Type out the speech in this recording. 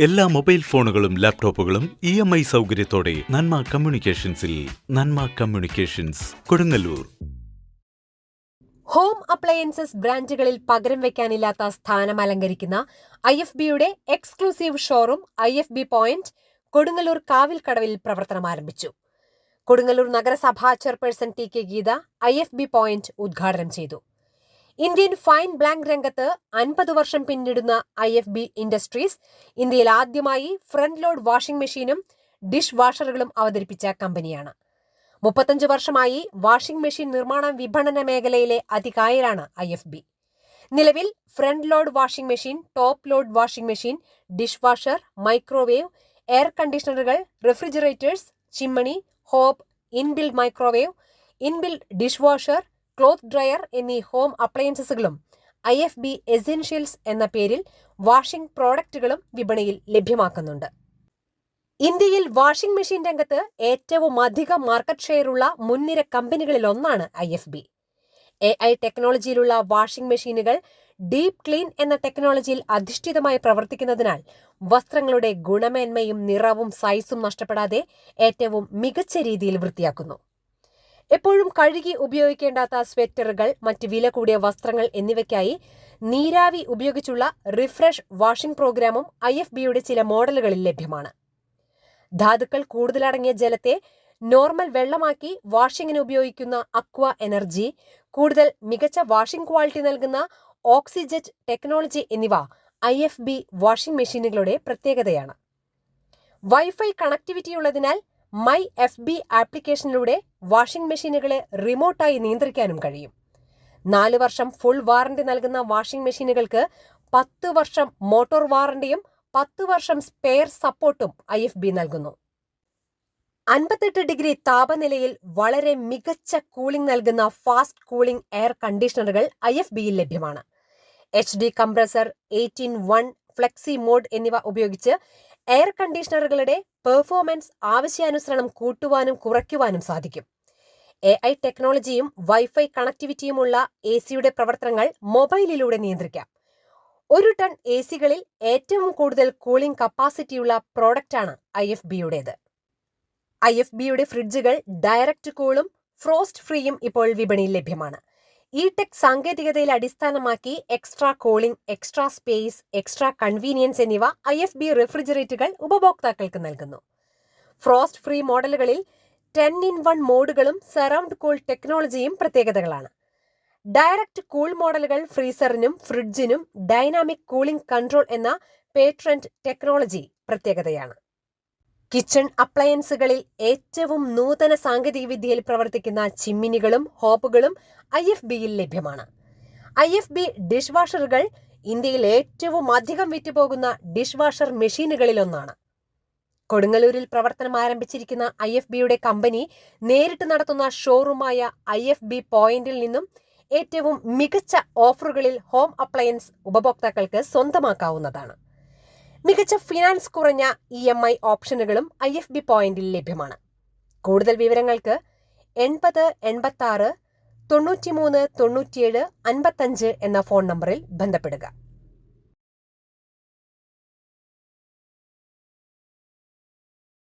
എല്ലാ മൊബൈൽ ഫോണുകളും ലാപ്ടോപ്പുകളും ഇ എം ഐ സൗകര്യത്തോടെ Nanma കമ്മ്യൂണിക്കേഷൻസിൽ Nanma communications Kodungallur. Home appliances ബ്രാൻഡുകളിൽ പകരം വെക്കാനില്ലാത്ത സ്ഥാനം അലങ്കരിക്കുന്ന ഐ എഫ് ബിയുടെ exclusive showroom I F B point Kodungallur കാവിൽക്കടവിൽ പ്രവർത്തനം ആരംഭിച്ചു. കൊടുങ്ങല്ലൂർ നഗരസഭാ chairperson T K Geetha I F B point ഉദ്ഘാടനം ചെയ്തു. ഇന്ത്യൻ ഫൈൻ ബ്ലാങ്ക് രംഗത്ത് അൻപത് വർഷം പിന്നിടുന്ന ഐ എഫ് ബി ഇൻഡസ്ട്രീസ് ഇന്ത്യയിൽ ആദ്യമായി ഫ്രണ്ട് ലോഡ് വാഷിംഗ് മെഷീനും ഡിഷ് വാഷറുകളും അവതരിപ്പിച്ച കമ്പനിയാണ്. മുപ്പത്തഞ്ച് വർഷമായി വാഷിംഗ് മെഷീൻ നിർമ്മാണ വിപണന മേഖലയിലെ അതികായരാണ് ഐ എഫ് ബി. നിലവിൽ front load washing machine top load washing machine dish washer microwave air കണ്ടീഷണറുകൾ refrigerators chimney hob inbuilt microwave inbuilt dish washer cloth dryer എന്നീ ഹോം അപ്ലയൻസസുകളും ഐ എഫ് ബി എസെൻഷ്യൽസ് എന്ന പേരിൽ washing പ്രോഡക്റ്റുകളും വിപണിയിൽ ലഭ്യമാക്കുന്നുണ്ട്. ഇന്ത്യയിൽ washing machine രംഗത്ത് ഏറ്റവും അധികം മാർക്കറ്റ് ഷെയറുള്ള മുൻനിര കമ്പനികളിലൊന്നാണ് I F B. A I ടെക്നോളജിയിലുള്ള washing മെഷീനുകൾ ഡീപ് ക്ലീൻ എന്ന ടെക്നോളജിയിൽ അധിഷ്ഠിതമായി പ്രവർത്തിക്കുന്നതിനാൽ വസ്ത്രങ്ങളുടെ ഗുണമേന്മയും നിറവും സൈസും നഷ്ടപ്പെടാതെ ഏറ്റവും മികച്ച രീതിയിൽ വൃത്തിയാക്കുന്നു. എപ്പോഴും കഴുകി ഉപയോഗിക്കേണ്ടാത്ത സ്വെറ്ററുകൾ മറ്റ് വില കൂടിയ വസ്ത്രങ്ങൾ എന്നിവയ്ക്കായി നീരാവി ഉപയോഗിച്ചുള്ള റിഫ്രഷ് വാഷിംഗ് പ്രോഗ്രാമും ഐ എഫ് ബിയുടെ ചില മോഡലുകളിൽ ലഭ്യമാണ്. ധാതുക്കൾ കൂടുതലടങ്ങിയ ജലത്തെ നോർമൽ വെള്ളമാക്കി വാഷിങ്ങിന് ഉപയോഗിക്കുന്ന അക്വ എനർജി കൂടുതൽ മികച്ച വാഷിംഗ് ക്വാളിറ്റി നൽകുന്ന ഓക്സിജറ്റ് ടെക്നോളജി എന്നിവ ഐ എഫ് ബി വാഷിംഗ് മെഷീനുകളുടെ പ്രത്യേകതയാണ്. വൈഫൈ കണക്ടിവിറ്റി ഉള്ളതിനാൽ മൈ എഫ് ബി ആപ്ലിക്കേഷനിലൂടെ വാഷിംഗ് മെഷീനുകളെ റിമോട്ടായി നിയന്ത്രിക്കാനും കഴിയും. നാല് വർഷം ഫുൾ വാറണ്ടി നൽകുന്ന വാഷിംഗ് മെഷീനുകൾക്ക് പത്ത് വർഷം മോട്ടോർ വാറണ്ടിയും പത്ത് വർഷം സ്പെയർ സപ്പോർട്ടും ഐ എഫ് ബി നൽകുന്നു. അൻപത്തെട്ട് ഡിഗ്രി താപനിലയിൽ വളരെ മികച്ച കൂളിംഗ് നൽകുന്ന ഫാസ്റ്റ് കൂളിംഗ് എയർ കണ്ടീഷണറുകൾ ഐ എഫ് ബിയിൽ ലഭ്യമാണ്. H D compressor eighteen one flexi mode എന്നിവ ഉപയോഗിച്ച് എയർ കണ്ടീഷണറുകളുടെ പെർഫോമൻസ് ആവശ്യാനുസരണം കൂട്ടുവാനും കുറയ്ക്കുവാനും സാധിക്കും. എ ഐ ടെക്നോളജിയും വൈഫൈ കണക്ടിവിറ്റിയുമുള്ള എ സിയുടെ പ്രവർത്തനങ്ങൾ മൊബൈലിലൂടെ നിയന്ത്രിക്കാം. ഒരു ടൺ എ സികളിൽ ഏറ്റവും കൂടുതൽ കൂളിംഗ് കപ്പാസിറ്റിയുള്ള പ്രോഡക്റ്റാണ് ഐ എഫ് ബിയുടേത് ഐ എഫ് ബിയുടെ ഫ്രിഡ്ജുകൾ ഡയറക്റ്റ് കൂളും ഫ്രോസ്റ്റ് ഫ്രീയും ഇപ്പോൾ വിപണിയിൽ ലഭ്യമാണ്. ഇ ടെക് സാങ്കേതികതയിൽ അടിസ്ഥാനമാക്കി extra cooling extra space extra convenience എന്നിവ ഐ എഫ് ബി റെഫ്രിജറേറ്ററുകൾ ഉപഭോക്താക്കൾക്ക് നൽകുന്നു. ഫ്രോസ്റ്റ് ഫ്രീ മോഡലുകളിൽ ടെൻ ഇൻ വൺ മോഡുകളും സറൗണ്ട് കൂൾ ടെക്നോളജിയും പ്രത്യേകതകളാണ്. ഡയറക്റ്റ് കൂൾ മോഡലുകൾ ഫ്രീസറിനും ഫ്രിഡ്ജിനും ഡൈനാമിക് കൂളിംഗ് കൺട്രോൾ എന്ന പേട്രന്റ് ടെക്നോളജി പ്രത്യേകതയാണ്. കിച്ചൺ അപ്ലയൻസുകളിൽ ഏറ്റവും നൂതന സാങ്കേതികവിദ്യയിൽ പ്രവർത്തിക്കുന്ന ചിമ്മിനികളും ഹോപ്പുകളും ഐ എഫ് ബിയിൽ ലഭ്യമാണ്. ഐ എഫ് ബി ഡിഷ് വാഷറുകൾ ഇന്ത്യയിൽ ഏറ്റവും അധികം വിറ്റുപോകുന്ന ഡിഷ് വാഷർ മെഷീനുകളിലൊന്നാണ്. കൊടുങ്ങല്ലൂരിൽ പ്രവർത്തനം ആരംഭിച്ചിരിക്കുന്ന ഐ എഫ് ബിയുടെ കമ്പനി നേരിട്ട് നടത്തുന്ന ഷോറൂമായ ഐ എഫ് ബി പോയിന്റിൽ നിന്നും ഏറ്റവും മികച്ച ഓഫറുകളിൽ ഹോം അപ്ലയൻസ് ഉപഭോക്താക്കൾക്ക് സ്വന്തമാക്കാവുന്നതാണ്. മികച്ച ഫിനാൻസ് കുറഞ്ഞ ഇ എം ഐ ഓപ്ഷനുകളും ഐ എഫ് ബി പോയിന്റിൽ ലഭ്യമാണ്. കൂടുതൽ വിവരങ്ങൾക്ക് എൺപത് എൺപത്തി ആറ് തൊണ്ണൂറ്റിമൂന്ന് തൊണ്ണൂറ്റിയേഴ് അൻപത്തഞ്ച് എന്ന ഫോൺ നമ്പറിൽ ബന്ധപ്പെടുക.